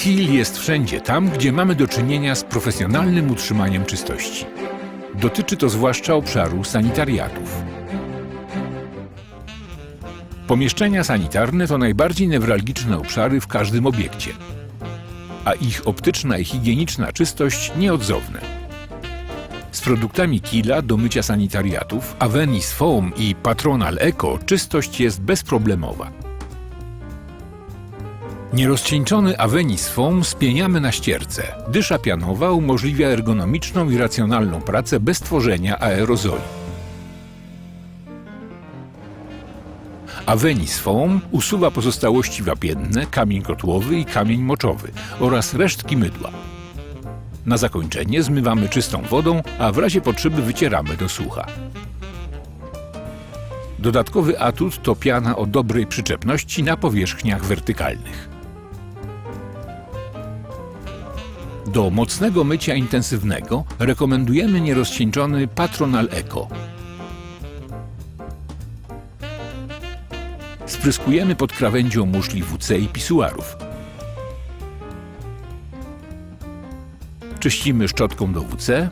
Kiel jest wszędzie tam, gdzie mamy do czynienia z profesjonalnym utrzymaniem czystości. Dotyczy to zwłaszcza obszaru sanitariatów. Pomieszczenia sanitarne to najbardziej newralgiczne obszary w każdym obiekcie, a ich optyczna i higieniczna czystość nieodzowne. Z produktami Kila do mycia sanitariatów, Avenis Foam i Patronal Eco czystość jest bezproblemowa. Nierozcieńczony Avenis Foam spieniamy na ścierce. Dysza pianowa umożliwia ergonomiczną i racjonalną pracę bez tworzenia aerozoli. Avenis Foam usuwa pozostałości wapienne, kamień kotłowy i kamień moczowy oraz resztki mydła. Na zakończenie zmywamy czystą wodą, a w razie potrzeby wycieramy do sucha. Dodatkowy atut to piana o dobrej przyczepności na powierzchniach wertykalnych. Do mocnego mycia intensywnego rekomendujemy nierozcieńczony Patronal Eco. Spryskujemy pod krawędzią muszli WC i pisuarów. Czyścimy szczotką do WC,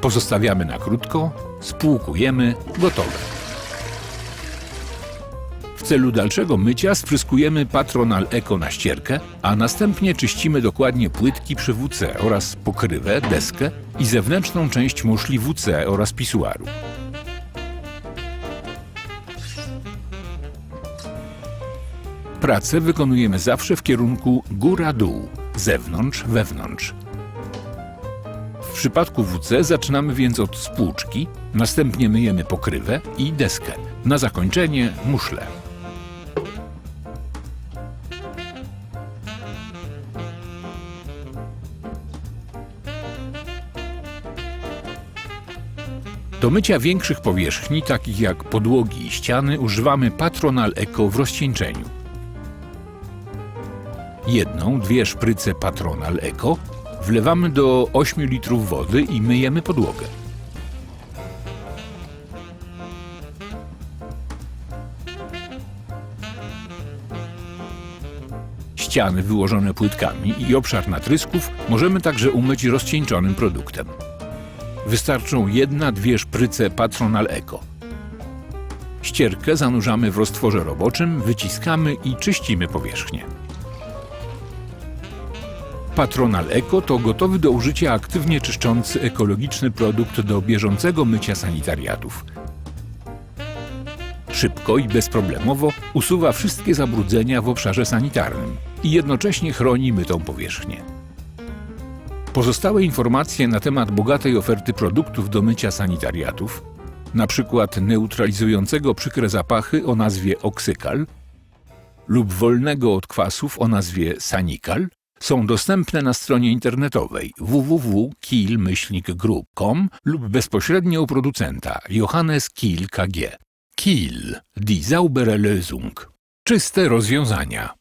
pozostawiamy na krótko, spłukujemy, gotowe. W celu dalszego mycia spryskujemy Patronal Eco na ścierkę, a następnie czyścimy dokładnie płytki przy WC oraz pokrywę, deskę i zewnętrzną część muszli WC oraz pisuaru. Pracę wykonujemy zawsze w kierunku góra-dół, zewnątrz-wewnątrz. W przypadku WC zaczynamy więc od spłuczki, następnie myjemy pokrywę i deskę. Na zakończenie muszle. Do mycia większych powierzchni, takich jak podłogi i ściany, używamy Patronal Eco w rozcieńczeniu. Jedną, dwie szpryce Patronal Eco wlewamy do 8 litrów wody i myjemy podłogę. Ściany wyłożone płytkami i obszar natrysków możemy także umyć rozcieńczonym produktem. Wystarczą jedna, dwie szpryce Patronal Eco. Ścierkę zanurzamy w roztworze roboczym, wyciskamy i czyścimy powierzchnię. Patronal Eco to gotowy do użycia aktywnie czyszczący ekologiczny produkt do bieżącego mycia sanitariatów. Szybko i bezproblemowo usuwa wszystkie zabrudzenia w obszarze sanitarnym i jednocześnie chroni mytą powierzchnię. Pozostałe informacje na temat bogatej oferty produktów do mycia sanitariatów, przykład neutralizującego przykre zapachy o nazwie Oxykal lub wolnego od kwasów o nazwie Sanikal, są dostępne na stronie internetowej www.kiel-group.com lub bezpośrednio u producenta Johannes Kiel KG. Kiel, die saubere Lösung. Czyste rozwiązania.